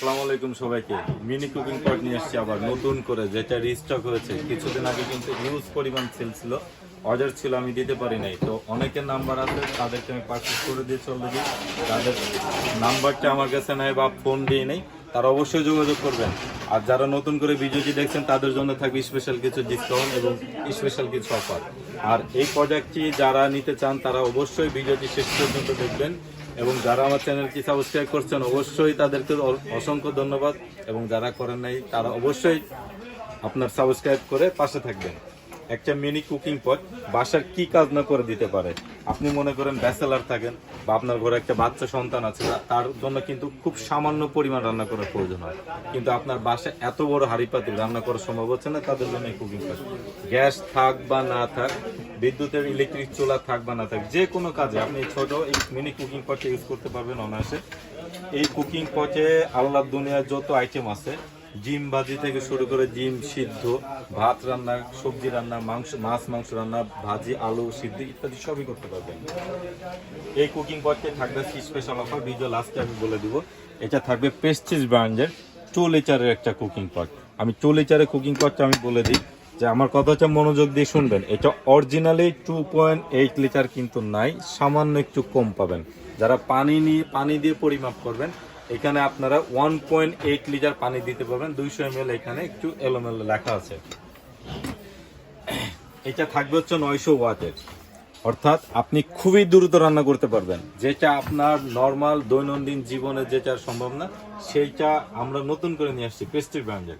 আসসালামু আলাইকুম সবাইকে। মিনি কুকিং পট নিয়ে এসেছি আবার নতুন করে, যেটা রিস্টক হয়েছে। কিছুদিন আগে কিন্তু হিউজ পরিমাণ সেল ছিল। অর্ডার ছিল, আমি দিতে পারি নাই। তো অনেকের নাম্বার আছে, তাদেরকে আমি পারচেস করে দিয়ে চলে দিই তাদের নাম্বারটা আমার কাছে নাই বা ফোন দিয়ে নেই, তারা অবশ্যই যোগাযোগ করবেন। আর যারা নতুন করে ভিডিওটি দেখছেন, তাদের জন্য থাকবে স্পেশাল কিছু ডিসকাউন্ট এবং স্পেশাল কিছু অফার আর এই প্রোডাক্টটি যারা নিতে চান, তারা অবশ্যই ভিডিওটি শেষ পর্যন্ত দেখবেন। এবং যারা আমার চ্যানেলটি সাবস্ক্রাইব করছেন, অবশ্যই তাদেরকে অসংখ্য ধন্যবাদ। এবং যারা করেন নাই, তারা অবশ্যই আপনার সাবস্ক্রাইব করে পাশে থাকবেন। একটা মিনি কুকিং পট বাসার কি কাজ না করে দিতে পারে? আপনি মনে করেন ব্যাচেলার থাকেন বা আপনার ঘরে একটা বাচ্চা সন্তান আছে তার জন্য কিন্তু খুব সামান্য পরিমাণ রান্না করার প্রয়োজন হয়। কিন্তু আপনার বাসায় এত বড় হাঁড়ি পাতিল রান্না করা সম্ভব হচ্ছে না, তাদের জন্য কুকিং পট গ্যাস থাক বা না থাক, বিদ্যুতের ইলেকট্রিক চুলা থাক বা না থাক, যে কোনো কাজে আপনি ছোট এই মিনি কুকিং পটে ইউজ করতে পারবেন অনায়াসে। এই কুকিং পটে আল্লাহ দুনিয়ার যত আইটেম আছে ডিম ভাজি থেকে শুরু করে জিম সিদ্ধ, ভাত রান্না, সবজি রান্না, মাংস, মাছ, মাংস রান্না, ভাজি, আলু সিদ্ধ ইত্যাদি সবই করতে পারবেন। এই কুকিং পটে থাকবে স্পেশাল অফার ভিডিও লাস্টে আমি বলে দিব। এটা থাকবে পেস্টিস ব্র্যান্ডের টু লিটারের একটা কুকিং পট আমি টু লিটারের কুকিং পটটা আমি বলে দিই, যে আমার কথা হচ্ছে মনোযোগ দিয়ে শুনবেন। এটা originally two point eight litre কিন্তু নাই, সামান্য একটু কম পাবেন। যারা পানি নিয়ে, পানি দিয়ে পরিমাপ করবেন এখানে আপনারা ওয়ান পয়েন্ট এইট লিটার পানি দিতে পারবেন। দুইশো এম এখানে একটু এলোমেলো লেখা আছে। এটা থাকবে হচ্ছে নয়শো ওয়াটের। অর্থাৎ আপনি খুবই দ্রুত রান্না করতে পারবেন। যেটা আপনার নর্মাল দৈনন্দিন জীবনে যেটা সম্ভব না, সেইটা আমরা নতুন করে নিয়ে আসছি পেস্ট্রি ব্র্যান্ডের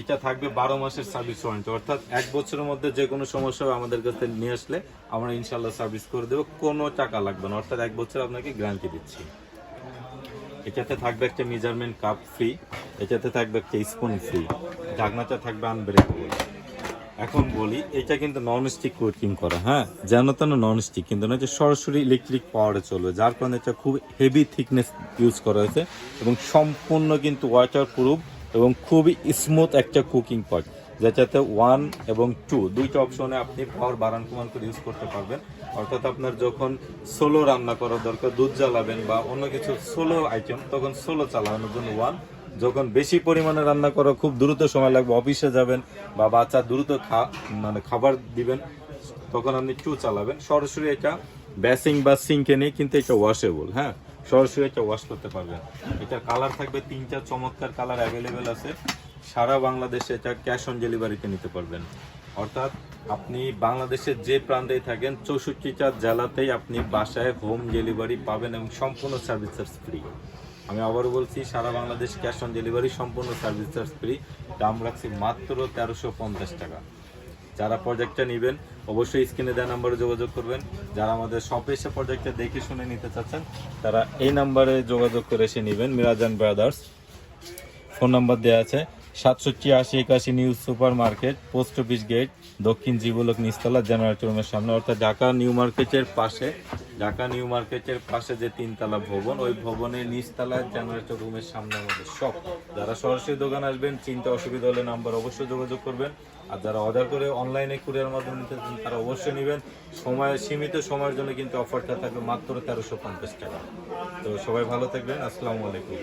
এটা থাকবে বারো মাসের সার্ভিস ওয়ারেন্টি অর্থাৎ এক বছরের মধ্যে যে কোনো সমস্যা আমাদের কাছে নিয়ে আসলে আমরা ইনশাল্লাহ সার্ভিস করে দেবো। কোনো টাকা লাগবে না। অর্থাৎ এক বছর আপনাকে গ্যারান্টি দিচ্ছি। এটাতে থাকবে একটা মেজারমেন্ট কাপ ফ্রি এটাতে থাকবে একটা স্পুন ফ্রি ঢাকনাটা থাকবে আনব্রেকেবল এখন বলি, এটা কিন্তু নন স্টিক কোটিং করা হ্যাঁ? যেন তেন নন স্টিক কিন্তু না যে সরাসরি ইলেকট্রিক পাওয়ারে চলবে, যার কারণে এটা খুব হেভি থিকনেস ইউজ করা হয়েছে এবং সম্পূর্ণ কিন্তু ওয়াটার প্রুফ এবং খুবই স্মুথ একটা কুকিং পট যেটাতে ওয়ান এবং টু দুইটা অপশনে আপনি পাওয়ার বাড়ান কমান করে ইউজ করতে পারবেন। অর্থাৎ আপনার যখন সোলো রান্না করার দরকার, দুধ জ্বালাবেন বা অন্য কিছু সোলো আইটেম তখন সোলো চালানোর জন্য ওয়ান যখন বেশি পরিমাণে রান্না করা, খুব দ্রুত সময় লাগবে অফিসে যাবেন বা বাচ্চা দ্রুত মানে খাবার দিবেন, তখন আপনি টু চালাবেন। সরাসরি এটা ব্যাসিং বা সিঙ্কে নেই, কিন্তু এটা ওয়াশেবল হ্যাঁ? সরাসরি এটা ওয়াশ করতে পারবেন। এটা কালার থাকবে তিনটা, চমৎকার কালার অ্যাভেলেবেল আছে। সারা বাংলাদেশে এটা ক্যাশ অন ডেলিভারিতে নিতে পারবেন। অর্থাৎ আপনি বাংলাদেশের যে প্রান্তেই থাকেন, চৌষট্টিটা জেলাতেই আপনি বাসায় হোম ডেলিভারি পাবেন এবং সম্পূর্ণ সার্ভিস চার্জ ফ্রি। আমি আবারও বলছি, সারা বাংলাদেশ ক্যাশ অন ডেলিভারি, সম্পূর্ণ সার্ভিস চার্জ ফ্রি। দাম রাখছি মাত্র তেরোশো পঞ্চাশ টাকা। যারা প্রজেক্টটা নেবেন, অবশ্যই স্ক্রিনে দেওয়া নাম্বারে যোগাযোগ করবেন। যারা আমাদের শপে এসে প্রজেক্টটা দেখে শুনে নিতে চাচ্ছেন, তারা এই নাম্বারে যোগাযোগ করে এসে নেবেন। মিরাজান ব্রাদার্স। ফোন নাম্বার দেওয়া আছে। সাতষট্টি আশি একাশি new super market post office gate দক্ষিণ জীবলোক নিস্তলা জেনারেটর রুমের সামনে। অর্থাৎ ঢাকা নিউ মার্কেটের পাশে, ঢাকা নিউ মার্কেটের পাশে যে তিনতলা ভবন, ওই ভবনের নিচতলায় জেনারেটর রুমের সামনে আমাদের সব যারা সরাসরি দোকান আসবেন, চিন্তা অসুবিধা হলে নাম্বার অবশ্যই যোগাযোগ করবেন। আর যারা অর্ডার করে অনলাইনে কুরিয়ার মাধ্যমে নিতে তারা অবশ্যই নেবেন। সময়, সীমিত সময়ের জন্য কিন্তু অফারটা থাকবে মাত্র তেরোশো পঞ্চাশ টাকা। তো সবাই ভালো থাকবেন। আসসালামু আলাইকুম।